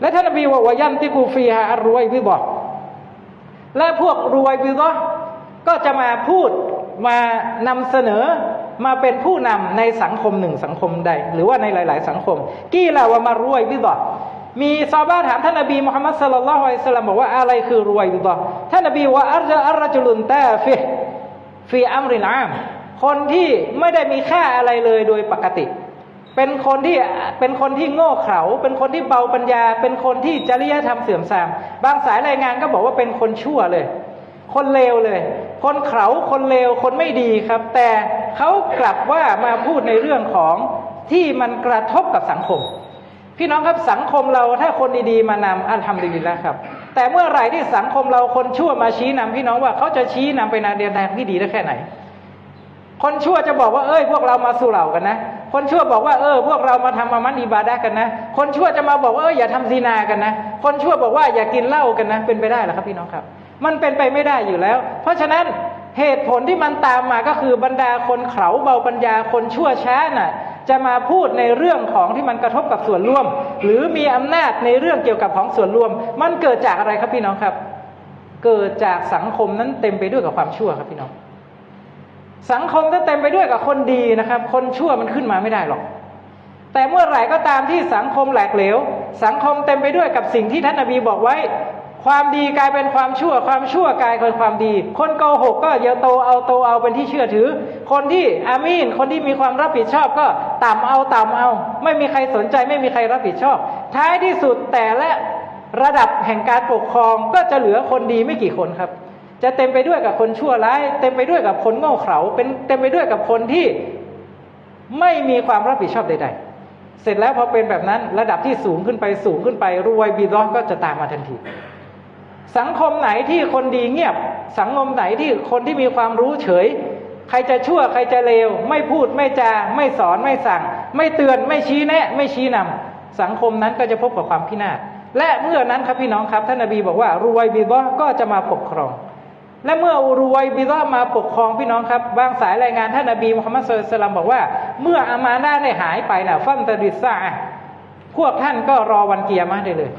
และท่านนบีว่าวายันติกูฟีฮาอัรวยบิดอและพวกรวยบิดอก็จะมาพูดมานำเสนอมาเป็นผู้นำในสังคมหนึ่งสังคมใด หรือว่าในหลาย ๆ สังคม กี้ลาว่ามารวยบิดอมีซาบะถามท่านนบีมุฮัมมัดสลลัลลอฮุอะลัยฮิสลามบอกว่าอะไรคือรวยบิดอท่านนบีว่าอัรจอัรจุลุนแตาฟิฟีอัมรินอามคนที่ไม่ได้มีค่าอะไรเลยโดยปกติ เป็นคนที่เป็นคนที่โง่เขลาเป็นคนที่เบาปัญญา เป็นคนที่จริยธรรมเสื่อมทราม บางสายรายงานก็บอกว่าเป็นคนชั่วเลย คนเลวเลย คนเขลาคนเลวคนไม่ดีครับ แต่เขากลับว่ามาพูดในเรื่องของที่มันกระทบกับสังคม พี่น้องครับสังคมเราถ้าคนดีๆมานำอัลฮัมดุลิลละครับ แต่เมื่อไหร่ที่สังคมเราคนชั่วมาชี้นำพี่น้องว่าเขาจะชี้นำไปในเดียนทางที่ดีได้แค่ไหน คนชั่วจะบอกว่าเอ้ยพวกเรามาสู่เหล่ากันนะ คนชั่วบอกว่าเออพวกเรามาทำอามันอิบาดะกันนะ คนชั่วจะมาบอกว่าเอออย่าทำซีนากันนะ คนชั่วบอกว่าอย่ากินเหล้ากันนะ เป็นไปได้หรอครับพี่น้องครับ มันเป็นไปไม่ได้อยู่แล้ว เพราะฉะนั้นเหตุผลที่มันตามมาก็คือบรรดาคนเขาเบาปัญญาคนชั่วช้าน่ะจะมาพูดในเรื่องของที่มันกระทบกับส่วนรวม หรือมีอำนาจในเรื่องเกี่ยวกับของส่วนรวม มันเกิดจากอะไรครับพี่น้องครับ เกิดจากสังคมนั้นเต็มไปด้วยกับความชั่วครับพี่น้อง สังคมถ้าเต็มไปด้วยกับคนดีนะครับ คนชั่วมันขึ้นมาไม่ได้หรอก แต่เมื่อไหร่ก็ตามที่สังคมแหลกเหลว สังคมเต็มไปด้วยกับสิ่งที่ท่านนบีบอกไว้ ความดีกลายเป็นความชั่ว ความชั่วกลายเป็นความดี คนโกหกก็อย่าโตเอาโตเอาเป็นที่เชื่อถือ คนที่อามีน คนที่มีความรับผิดชอบก็ต่ำเอาต่ำเอา ไม่มีใครสนใจไม่มีใครรับผิดชอบ ท้ายที่สุดแต่ละระดับแห่งการปกครองก็จะเหลือคนดีไม่กี่คนครับ จะเต็มไปด้วยกับคนชั่วร้าย เต็มไปด้วยกับคนโง่เขลาเป็นเต็มไปด้วยกับคนที่ไม่มีความรับผิดชอบใด ๆ เสร็จแล้วพอเป็นแบบนั้น ระดับที่สูงขึ้นไปสูงขึ้นไป รวยบีรอก็จะตามมาทันที สังคมไหนที่คนดีเงียบ สังคมไหนที่คนที่มีความรู้เฉย ใครจะชั่วใครจะเลว ไม่พูดไม่จา ไม่สอนไม่สั่ง ไม่เตือนไม่ชี้แนะ ไม่ชี้นำสังคมนั้นก็จะพบกับความพินาศและเมื่อนั้นครับพี่น้องครับท่านนบีบอกว่ารวยบีรอก็จะมาปกครอง และเมื่อรวยบิดามาปกครองพี่น้องครับบางสายรายงานท่านนบีมุฮัมมัดสุลตัลลัมบอกว่า เมื่ออามานาได้หายไปนะฟันตะดิสซาอะห์พวกท่านก็รอวันเกียร์มาได้เลย